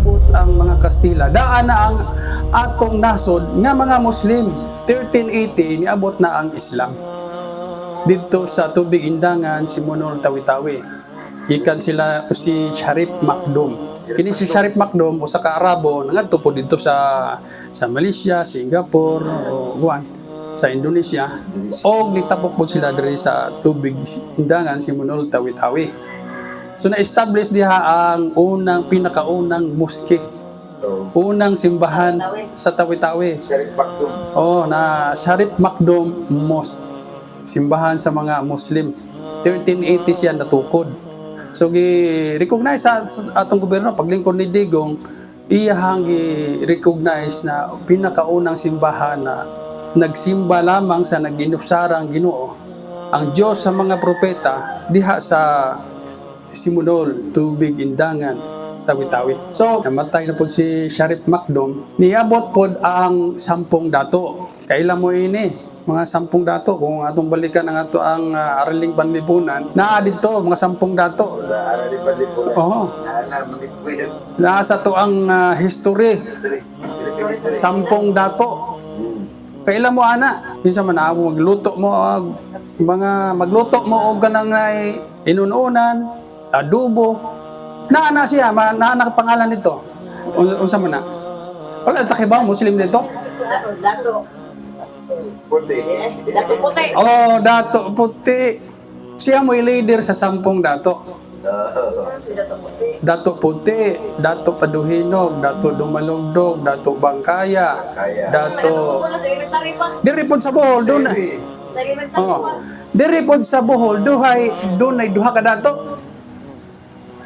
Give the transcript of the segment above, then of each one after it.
moabot ang mga Kastila. Daan na ang atong nasod nga mga Muslim. 1380 niabot na ang Islam. Dito sa tubig indangan si Munor Tawi-Tawi. Ikan sila si Sharif Makdum. Kini si Sharif Makdum usa ka Arabo nangadto po dito sa sa Malaysia, Singapore, o Guam, sa Indonesia. O nitapok po sila diri sa tubig indangan si Munor Tawi-Tawi. So na-establish diha ang unang pinakaunang moske, unang simbahan sa Tawi-Tawi. Sharif. Oh, na Sharif Makdum Mosque. Simbahan sa mga Muslim. 1380 siya natukod. So gi-recognize sa sa atong gobyerno paglingkod ni Digong iyahang gi-recognize na pinakaunang simbahan na nagsimba lamang sa naginusarang Ginoo ang Diyos sa mga propeta diha sa Simunol, Tubig, Indangan, Tawi-Tawi. So, namatay na po si Sharif Makdum. Niabot po ang sampung dato. Kailan mo ini? Mga sampung dato. Kung atong balikan ang ato ang uh, araling panlipunan, naa dito, mga sampung dato. Sa Arali Palipo. Oo. Kuya. Nasa to ang uh, history. Sampung dato. Hmm. Kailan mo ana? Minsan man ako magluto mo og mga magluto mo og ganang ay inununan, adobo. Na na siya, ma na na pangalan nito. Un- Unsa man na? Wala ta ba Muslim dito? Dato, dato. Puti. Dato puti. Oh, dato puti. Siya mo leader sa sampung dato. Dato puti. Dato paduhinog, dato dumalugdog, dato bangkaya, Kaya. dato. Diri pod sa Bohol doon. na- Oh. Diri pod sa Bohol duhay dunay duha ka dato.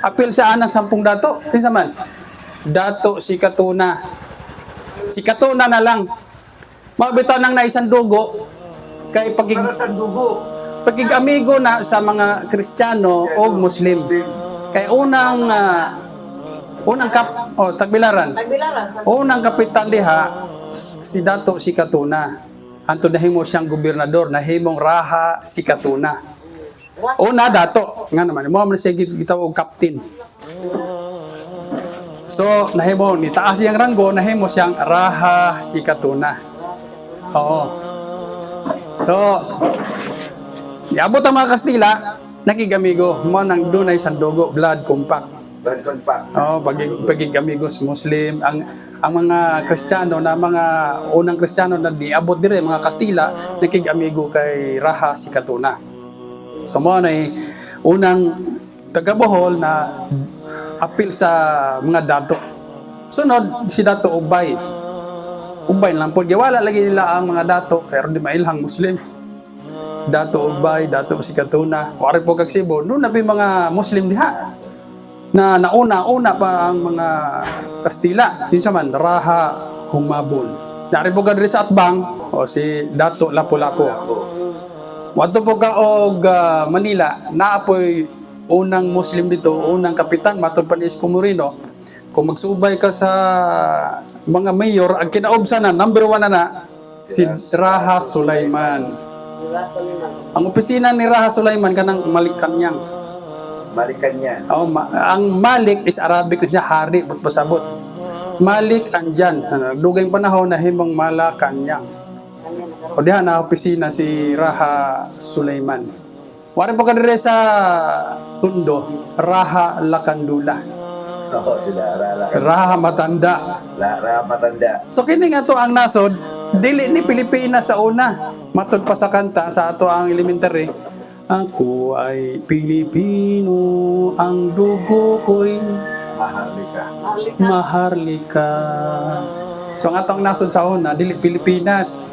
Apil sa anang sampung dato. Kinsa man? Dato si Katuna. Si Katuna na lang. Mabitaw nang naisang dugo kay pagig Para sa dugo. pagig amigo na sa mga Kristiyano o Muslim. Kay unang ah, unang kap oh tagbilaran. Nagbilaran sa Unang kapitan diha si Dato si Katuna. Anto nahimo siyang gobernador nahimong Raha si Katuna. Una dato nga naman mo man siya git- gitawag captain. So nahimo ni taas siyang ranggo nahimo siyang Raha si Katuna. Oo. So Iabot ang mga Kastila, nakigamigo, mo nang dunay sandugo, blood compact. Bad compact. Oh, pagig pagig amigos Muslim ang ang mga Kristiyano na mga unang Kristiyano na diabot dire mga Kastila nakig amigo kay Raha si Katuna. So mo na unang taga Bohol na apil sa mga dato. Sunod si Dato Ubay. Ubay lang po wala lagi nila ang mga dato pero di mailhang Muslim. Dato Ubay, Dato si Katuna, wari po kag Cebu, doon na mga Muslim diha na nauna-una pa ang mga Kastila. Sinsa man, Raha Humabon. Dari po ka sa Atbang, o si Dato Lapu-Lapu. Ka og ah, Manila, naapoy unang Muslim dito, unang kapitan, matod pa ni Isko Moreno. Kung magsubay ka sa mga mayor, ang kinaobsa na, number one na na, si Raha Sulaiman. Ang opisina ni Raha Sulaiman kanang Malikanyang. Balikan niya. Oh, ma- ang Malik is Arabic na siya hari but pasabot. Malik andyan. Dugay panahon na himong Malakanyang. O diha na opisina si Raha Sulaiman. Wari pa ka dire sa Tundo, Raha Lakandula. Oo, sila. Rala. Raha Matanda. Lara matanda. So kini nga to ang nasod, dili ni Pilipinas sa una. Matod pa sa kanta sa ato ang elementary. Ako ay Pilipino, ang dugo ko'y Maharlika. Maharlika. Maharlika. So ang atong nasod sa una, dili Pilipinas.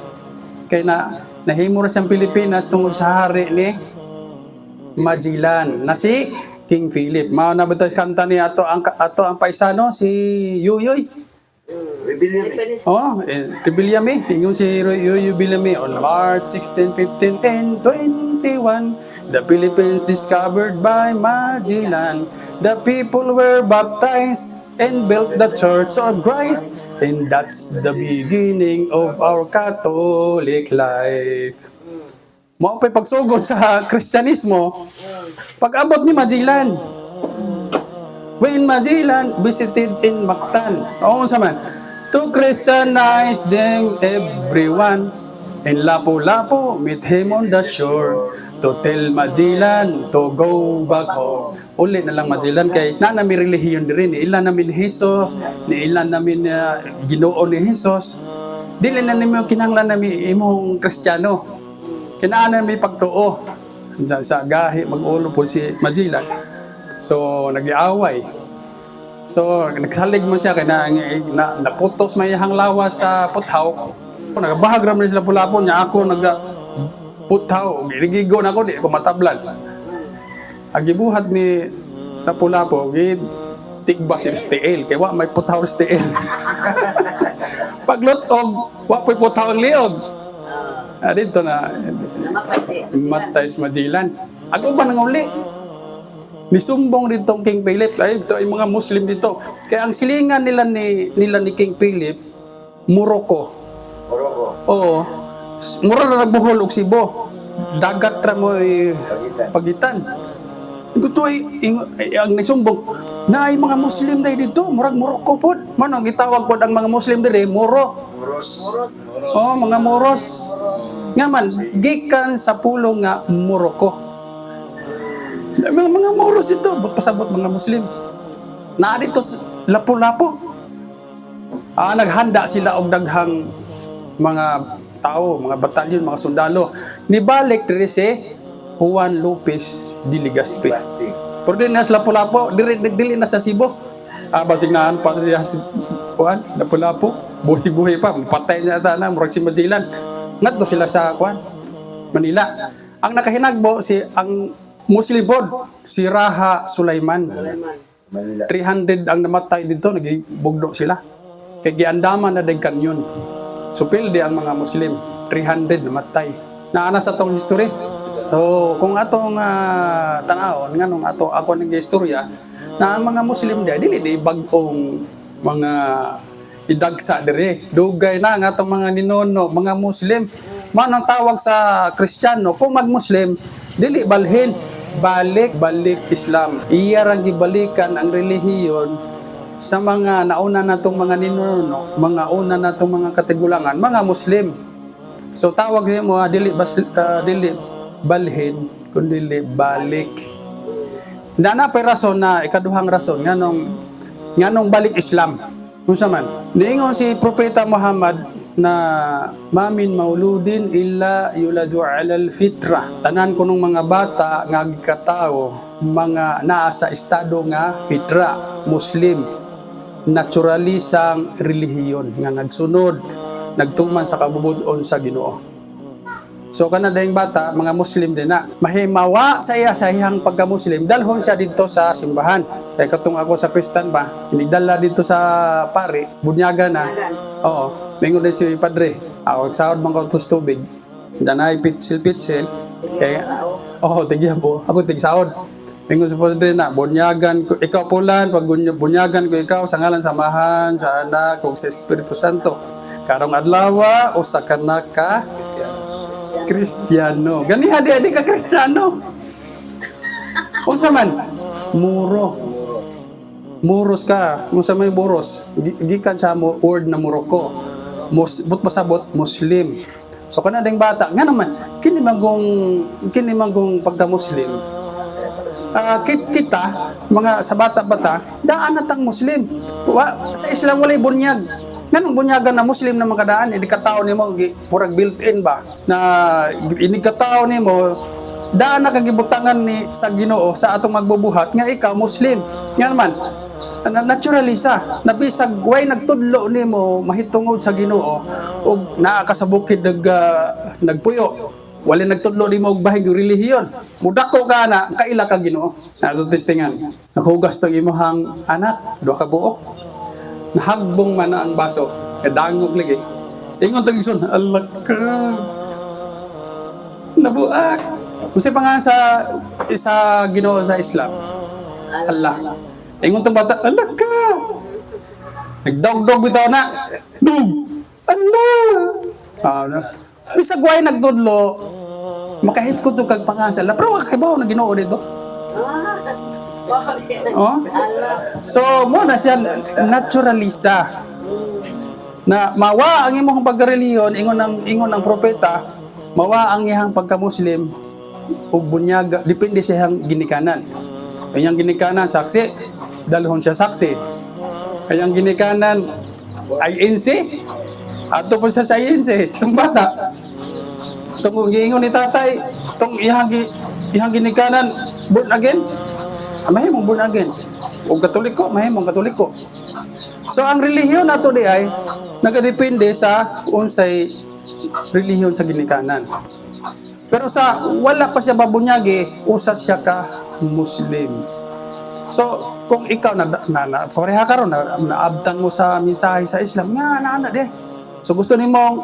Kay na nahimo ra siyang Pilipinas tungod sa hari ni Magellan na si King Philip. Mao na ba tayo kanta ni ato ang ato ang paisano si Yuyoy. Rebellion eh. Oh, eh, Rebillame. Ingon si Yuyoy Billame on March 16, 15, and 21. The Philippines discovered by Magellan. The people were baptized and built the Church of Christ. And that's the beginning of our Catholic life. Mo pa pagsugod sa Kristyanismo, pag abot ni Magellan, when Magellan visited in Mactan. Oo sa man. To Christianize them everyone. In Lapu-Lapu, meet him on the shore. To tell Magellan to go back home. Uli na lang Magellan kay na nami relihiyon din Ilan namin ni Jesus, ni ilan namin uh, ginoo ni Jesus. Dili na nimo kinahanglan nami imong Kristiyano. Kinahanglan mi pagtuo. Sa gahi mag-ulo po si Magellan. So nag-iaway. So nagsalig mo siya kay na, na naputos may hang lawas sa puthaw. Nagabahag ram sila pulapo niya ako nag puthaw. Ginigigo na ako di ko matablan. Agibuhat ni Lapu-Lapu, gid tigba si STL kay wa may puthaw STL. Paglutog, wa po'y ang liog. Ah, dito na matay sa Magellan. Ako ba nang uli? Nisumbong dito King Philip. Ay, ito ay mga Muslim dito. Kaya ang silingan nila ni, nila ni King Philip, Morocco. Morocco. Oo. Mura na nagbuhol og Cebu. Dagat ra mo Pagitan. pagitan. Gusto ay, ang nisumbong na ay mga Muslim dahil dito, murag Morocco po. Manong gitawag po ang mga Muslim dire, Moro. Muros. Moros. Oh, mga Moros. Nga man, gikan sa pulo nga Morocco. Mga, mga Moros ito, pasabot mga Muslim? Na dito sa Lapu-Lapu. Ah, naghanda sila og daghang mga tao, mga batalyon, mga sundalo. Nibalik diri si Juan Lopez de. Plastic. Pero din na sa Lapu-Lapu, dili, dili na sa Cebu. Ah, basignahan pa rin si Juan, Lapu-Lapu. Buhi-buhi pa, patay niya ata na, murag si Magellan. Ngadto sila sa Juan, Manila. Ang nakahinagbo si ang Muslim board, si Raha Sulaiman. Manila. 300 ang namatay dito, nagibugdo sila. Kay giandaman na dag kanyon. So pildi ang mga Muslim, 300 namatay. Naana sa tong history. So kung atong uh, tanawon nga nung ato ako nang istorya na ang mga Muslim dia dili di bag-ong mga idagsa dire. Dugay na ang atong mga ninono, mga Muslim. Man ang tawag sa Kristiyano, kung mag-Muslim, dili balhin balik balik Islam. Iya ra gibalikan ang relihiyon sa mga nauna natong mga ninuno, mga una natong mga katigulangan, mga Muslim. So tawag mo ah, dili bas, ah, dili balhin kundi balik. Na na pay rason na ikaduhang rason nganong nganong balik Islam. Unsa man? Niingon si Propeta Muhammad na mamin mauludin illa yuladu alal fitra. Tanan ko nung mga bata nga katao, mga naa sa estado nga fitra, Muslim, naturalisang relihiyon nga nagsunod, nagtuman sa kabubudon sa Ginoo. So kana dayang bata, mga Muslim din na. Mahimawa sa iya sa iyang pagka-Muslim, dalhon siya dito sa simbahan. Kaya katong ako sa Kristan ba, inigdala dito sa pari, bunyaga na. Oo, mingon din si padre. Ako, sahod man ko tos tubig. Danay pitsil-pitsil. Kaya, oo, tigyan po. Ako tig sahod. Mingon si padre na, bunyagan ko, ikaw pulan, pag buny- bunyagan ko ikaw sa ngalan samahan, sa anak, kung sa Espiritu Santo. Karong adlaw, usa ka Kristiyano. Gani hadi hadi ka Kristiyano. Unsa man? Muro. Muros ka. Unsa may muros? Gi- Gikan sa word na Morocco. Mus but pasabot Muslim. So kana ding bata nga naman kini magong kini magong pagka Muslim. Ah, kit kita mga sa bata-bata daan natang Muslim. Wa, sa Islam walay bunyag. Nganong bunyagan na Muslim na makadaan, hindi katao nimo gi purag built-in ba? Na ini katao nimo daan na kagibutangan ni sa Ginoo sa atong magbubuhat nga ikaw Muslim. Nga naman na naturalisa na bisag way nagtudlo nimo mahitungod sa Ginoo ug naa sa nag ah, nagpuyo. Wala nagtudlo nimo og bahig relihiyon. Mudako ka na kaila ka Ginoo. Nato testingan naghugas tong imong anak. Duha ka buok nahagbong man ang baso. Kadangog lagi ingon tong ison Allah ka. Nabuak Kasi pa nga sa isa Ginoo sa Islam Allah. Ingon tong bata Allah ka. Nagdog-dog bitaw na. Dug. Allah ah na. Bisag way nagtudlo makahiskot to kag pangasal pero kakibaw na Ginoo dito. Ah, Oh? So, mo na siya naturalista na mawa ang imong pagkareliyon ingon ng ingon ng propeta mawa ang iyang pagka-Muslim ug bunyaga depende sa iyang ginikanan. Ang iyang ginikanan saksi, dalhon siya saksi. Ang iyang ginikanan ay INC. Ato po sa INC, itong bata. Itong giingon ni tatay, itong iyang, iyang ginikanan, born again. Ah, mahimong born again. O katoliko, mahimong katoliko. So ang relihiyon nato di ay nagadepende sa unsay relihiyon sa ginikanan. Pero sa wala pa siya babunyagi, usa siya ka Muslim. So kung ikaw na, na, na pareha ka ron, na, naabtan mo sa mensahe sa Islam, nga na na di. So gusto nimo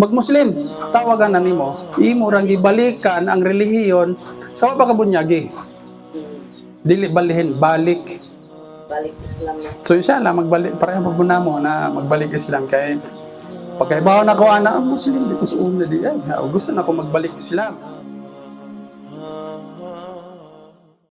mag-Muslim, tawagan na nimo, imo rang gibalikan ang relihiyon sa wa pa ka bunyagi. Dili balihin, balik Balik Islam na. So inshallah magbalik pareha pa po namo na magbalik Islam kay pagkaibaw na ko ana Muslim di ko sa una di ay gusto na ako magbalik Islam.